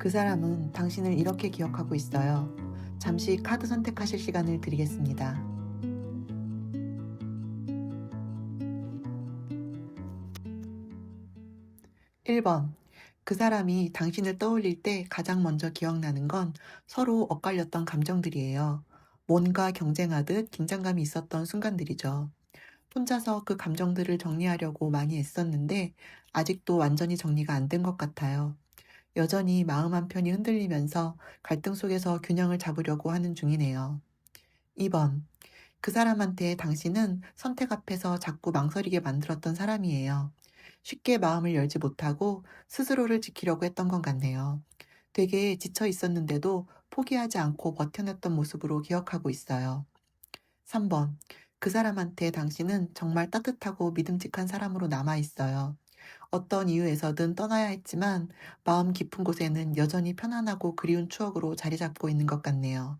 그 사람은 당신을 이렇게 기억하고 있어요. 잠시 카드 선택하실 시간을 드리겠습니다. (1번) 그 사람이 당신을 떠올릴 때 가장 먼저 기억나는 건 서로 엇갈렸던 감정들이에요. 뭔가 경쟁하듯 긴장감이 있었던 순간들이죠. 혼자서 그 감정들을 정리하려고 많이 애썼는데 아직도 완전히 정리가 안 된 것 같아요. 여전히 마음 한편이 흔들리면서 갈등 속에서 균형을 잡으려고 하는 중이네요. 2번. 그 사람한테 당신은 선택 앞에서 자꾸 망설이게 만들었던 사람이에요. 쉽게 마음을 열지 못하고 스스로를 지키려고 했던 것 같네요. 되게 지쳐 있었는데도 포기하지 않고 버텨냈던 모습으로 기억하고 있어요. 3번. 그 사람한테 당신은 정말 따뜻하고 믿음직한 사람으로 남아 있어요. 어떤 이유에서든 떠나야 했지만 마음 깊은 곳에는 여전히 편안하고 그리운 추억으로 자리 잡고 있는 것 같네요.